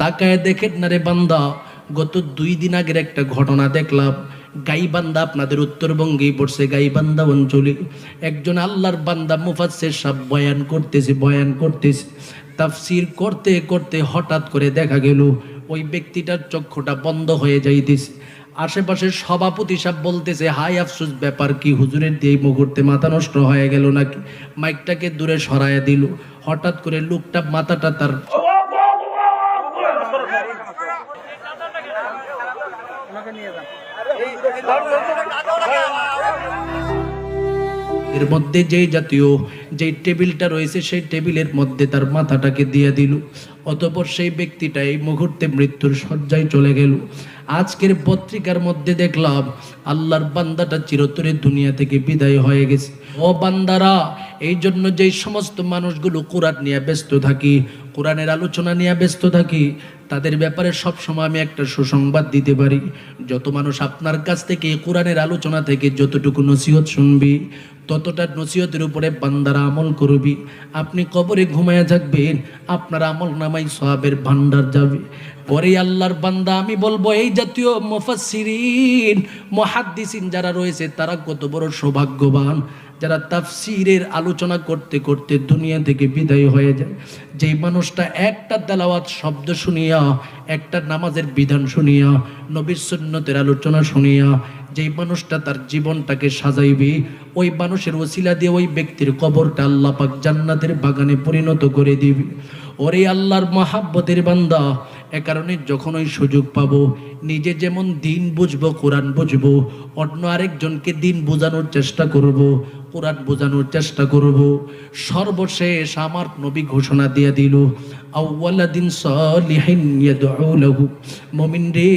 তাকায় দেখেন না রে বান্দা, গত দুই দিন আগের একটা ঘটনা দেখলাম। গাইবান্দা আপনাদের উত্তরবঙ্গেই পড়ছে। গাইবান্দা অঞ্চলে একজন আল্লাহর বান্দা মুফাসের সব বয়ান করতেছে বয়ান করতেছে। তাফসির করতে করতে হঠাৎ করে দেখা গেল, ওই ব্যক্তিটার চক্ষুটা বন্ধ হয়ে যাইতেছে। আশেপাশের সভাপতি সাহেব বলতেছে হাই আফসোস, ব্যাপার কি? হুজুরের দিয়ে মুহূর্তে মাথা নষ্ট হয়ে গেল নাকি? মাইকটাকে দূরে সরাইয়া দিল। হঠাৎ করে লোকটা মাথাটা তার এর মধ্যে যেই জাতীয় যেই টেবিলটা রয়েছে, সেই টেবিলের মধ্যে তার মাথাটাকে দিয়ে দিল। অতপর সেই ব্যক্তিটা এই মুহূর্তে মৃত্যুর শয্যায় চলে গেল। আজকের পত্রিকার মধ্যে দেখলাম, আল্লাহর বান্দাটা চিরতরে দুনিয়া থেকে বিদায় হয়ে গেছে। ও বান্দারা এই জন্য যেই সমস্ত মানুষগুলো কোরআন নিয়ে ব্যস্ত থাকি, কোরআনের আলোচনা নিয়ে ব্যস্ত থাকি, তাদের ব্যাপারে সব সময় আমি একটা সুসংবাদ দিতে পারি। যত মানুষ আপনার কাছ থেকে কোরআনের আলোচনা থেকে যতটুকু নসিহত শুনবি, ততটা নসিহতের উপরে বান্দারা আমল করবি। আপনি কবরে ঘুমায়া থাকবেন, আপনার আমল নামাই সহাবের ভান্ডার যাবে। পরে আল্লাহর বান্দা, আমি বলব, এই জাতীয় মুফাসসিরিন, মুহাদ্দিসিন যারা রয়েছে, তারা কত বড় সৌভাগ্যবান। যারা তাফসিরের আলোচনা করতে করতে দুনিয়া থেকে বিদায় হয়ে যায়, যেই মানুষটা একটা তেলাওয়াত শব্দ শুনিয়া, একটা নামাজের বিধান শুনিয়া, নবীর সুন্নতের আলোচনা শুনিয়া, যেই মানুষটা তার জীবনটাকে সাজাইবে, ওই মানুষের ওসিলা দিয়ে ওই ব্যক্তির কবরটা আল্লাহ পাক জান্নাতের বাগানে পরিণত করে দিবে। ওরে আল্লাহর মহাব্বতের বান্দা, এ কারণে যখন ওই সুযোগ পাবো, নিজে যেমন দিন বুঝব, কোরআন বুঝব, অন্য আরেকজনকে দিন বোঝানোর চেষ্টা করব কোরআন বোঝানোর চেষ্টা করব। সর্বশেষ আমার নবী ঘোষণা দিয়ে দিল আউ্লাদিন সলিহিন ইয়াদউ লাহু। মুমিন রে,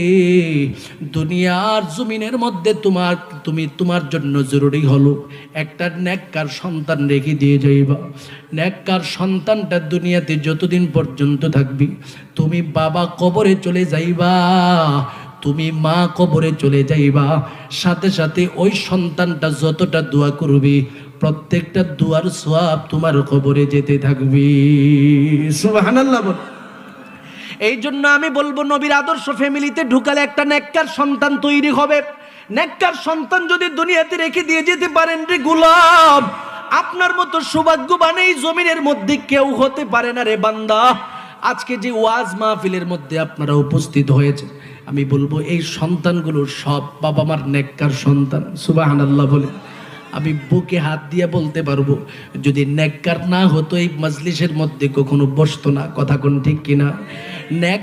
দুনিয়ার জমিনের মধ্যে তোমার, তুমি তোমার জন্য জরুরি হলো একটা নেককার সন্তান রেখে দিয়ে যাইবা। নেককার সন্তানটা দুনিয়াতে যতদিন পর্যন্ত থাকবি, তুমি বাবা কবরে চলে যাইবা। তুমি মা কবরে চলে যাইবা। সাথে সাথে ওই সন্তানটা যতটা দোয়া করবে প্রত্যেকটা দুয়ার সোয়াব তোমার কবরে যেতে থাকবি। সুবহানাল্লাহ বল। এই জন্য আমি বলব নবীর আদর্শ ফ্যামিলিতে ঢুকালে একটা নেককার সন্তান তৈরি হবে। নেককার সন্তান যদি দুনিয়াতে রেখে দিয়ে যেতে পারেন রে গুলাব আপনার মতো সৌভাগ্যবান এই জমিনের মধ্যে কেউ হতে পারে না রে বান্দা। আজকে যে ওয়াজ মাহফিলের মধ্যে আপনারা উপস্থিত হয়েছে আমি বলব এই সন্তানগুলো সব বাবা মার নেককার সন্তান সুবাহান আল্লাহ বলে আমি বুকে হাত দিয়ে বলতে পারব, যদি নেককার না হতো এই মজলিসের মধ্যে কখনো বসতো না, কথা কোন ঠিক কিনা? নেক